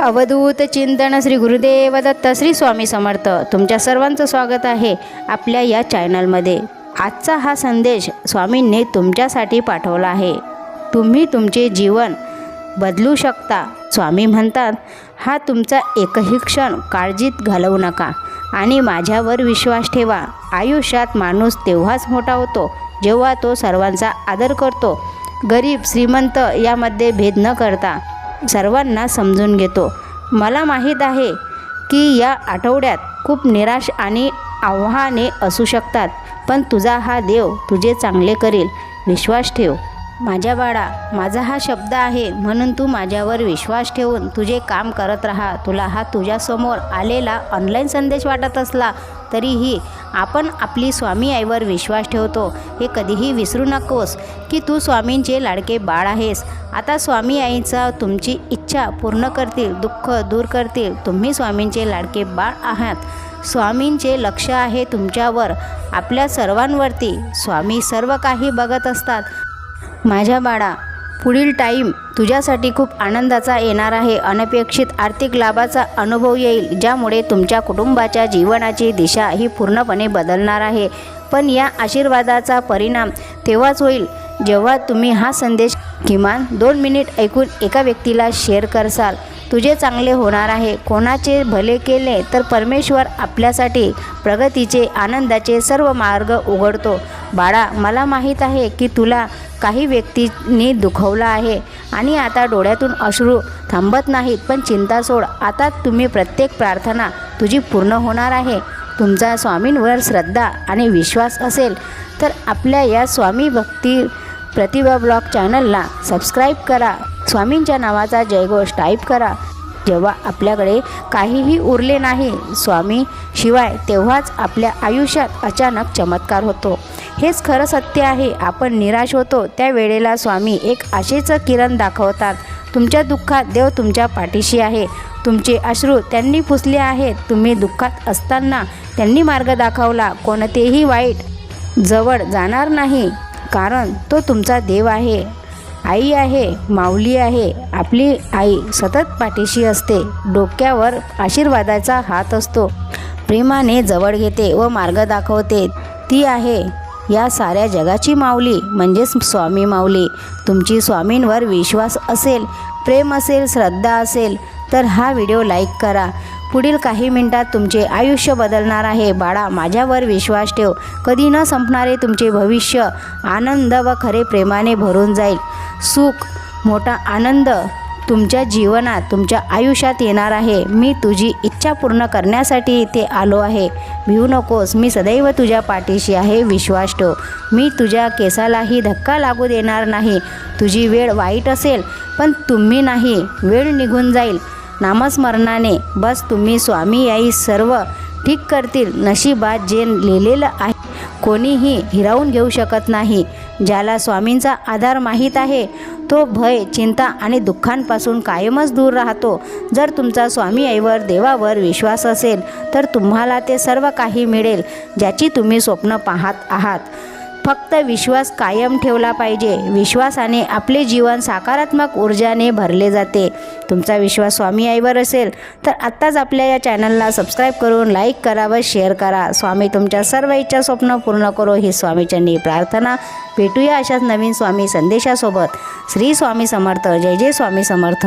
अवधूत चिंतन श्री गुरुदेव दत्त श्री स्वामी समर्थ. तुमच्या सर्वांचं स्वागत आहे आपल्या या चॅनलमध्ये. आजचा हा संदेश स्वामींनी तुमच्यासाठी पाठवला आहे. तुम्ही तुमचे जीवन बदलू शकता. स्वामी म्हणतात हा तुमचा एकही क्षण काळजीत घालवू नका आणि माझ्यावर विश्वास ठेवा. आयुष्यात माणूस तेव्हाच मोठा होतो जेव्हा तो सर्वांचा आदर करतो. गरीब श्रीमंत यामध्ये भेद न करता सर्वांना समजून घेतो. मला माहीत आहे की या आठवड्यात खूप निराश आणि आव्हाने असू शकतात पण तुझा हा देव तुझे चांगले करेल. विश्वास ठेव. माझ्या बाळा माझा हा शब्द आहे म्हणून तू माझ्यावर विश्वास ठेवून तुझे काम करत राहा. तुला हा तुझ्यासमोर आलेला ऑनलाईन संदेश वाटत असला तरीही आपण आपली स्वामी आईवर विश्वास ठेवतो. हे कधीही विसरू नकोस की तू स्वामींचे लाडके बाळ आहेस. आता स्वामी आईचा तुमची इच्छा पूर्ण करतील दुःख दूर करतील. तुम्ही स्वामींचे लाडके बाळ आहात. स्वामींचे लक्ष आहे तुमच्यावर. आपल्या सर्वांवरती स्वामी सर्व काही बघत असतात. माझ्या बाळा पुढील टाईम तुझ्यासाठी खूप आनंदाचा येणार आहे. अनपेक्षित आर्थिक लाभाचा अनुभव येईल ज्यामुळे तुमच्या कुटुंबाच्या जीवनाची दिशा ही पूर्णपणे बदलणार आहे. पण या आशीर्वादाचा परिणाम तेव्हाच होईल जेव्हा तुम्ही हा संदेश किमान दोन मिनिट ऐकून एका व्यक्तीला शेअर करसाल. तुझे चांगले होणार आहे. कोणाचे भले केले तर परमेश्वर आपल्यासाठी प्रगतीचे आनंदाचे सर्व मार्ग उघडतो. बाळा मला माहीत आहे की तुला काही व्यक्तींनी दुखवलं आहे आणि आता डोळ्यातून अश्रू थांबत नाहीत पण चिंता सोड. आता तुम्ही प्रत्येक प्रार्थना तुझी पूर्ण होणार आहे. तुमचा स्वामींवर श्रद्धा आणि विश्वास असेल तर आपल्या या स्वामी भक्ती प्रतिभा ब्लॉग चॅनलला सबस्क्राईब करा. स्वामींच्या नावाचा जयघोष टाईप करा. जेव्हा आपल्याकडे काहीही उरले नाही स्वामी शिवाय तेव्हाच आपल्या आयुष्यात अचानक चमत्कार होतो. हेच खरं सत्य आहे. आपण निराश होतो. त्या वेळेला स्वामी एक आशेचं किरण दाखवतात. तुमच्या दुःखात देव तुमच्या पाठीशी आहे. तुमचे अश्रू त्यांनी पुसले आहेत. तुम्ही दुःखात असताना त्यांनी मार्ग दाखवला. कोणतेही वाईट जवळ जाणार नाही. कारण तो तुमचा देव आहे. आई आहे माऊली आहे आपली आई सतत पाठीशी असते डोक्यावर आशीर्वादाचा हात असतो. प्रेमाने जवळ घेते व मार्ग दाखवते. ती आहे या साऱ्या जगाची माऊली म्हणजेच स्वामी माऊली. तुमची स्वामींवर विश्वास असेल प्रेम असेल श्रद्धा असेल तर हा व्हिडिओ लाईक करा. पुढील काही मिनिटात तुमचे आयुष्य बदलणार आहे. बाळा माझ्यावर विश्वास ठेव. कधी न संपणारे तुमचे भविष्य आनंद व खरे प्रेमाने भरून जाईल. सुख मोठा आनंद तुमच्या जीवनात तुमच्या आयुष्यात येणार आहे. मी तुझी इच्छा पूर्ण करण्यासाठी इथे आलो आहे. भिवू नकोस. मी सदैव तुझ्या पाठीशी आहे. विश्वास ठेव. मी तुझ्या केसालाही धक्का लागू देणार नाही. तुझी वेळ वाईट असेल पण तुम्ही नाही. वेळ निघून जाईल. नामस्मरणाने. बस तुम्ही स्वामी आई सर्व ठीक करतील नशिबात जे लिहिलेलं आहे कोणीही हिरावून घेऊ शकत नाही. ज्याला स्वामींचा आधार माहीत आहे तो भय चिंता आणि दुःखांपासून कायमच दूर राहतो. जर तुमचा स्वामी आईवर देवावर विश्वास असेल तर तुम्हाला ते सर्व काही मिळेल ज्याची तुम्ही स्वप्न पाहत आहात. फक्त विश्वास कायम ठेवला पाहिजे. विश्वासाने आपले जीवन सकारात्मक ऊर्जाने भरले जाते. तुमचा विश्वास स्वामी आईवर असेल तर आत्ताच आपल्या या चॅनलला सबस्क्राईब करून लाईक करा व शेअर करा. स्वामी तुमच्या सर्व इच्छा स्वप्न पूर्ण करो ही स्वामीचरणी प्रार्थना. भेटूया अशाच नवीन स्वामी संदेशासोबत. श्री स्वामी समर्थ. जय जय स्वामी समर्थ.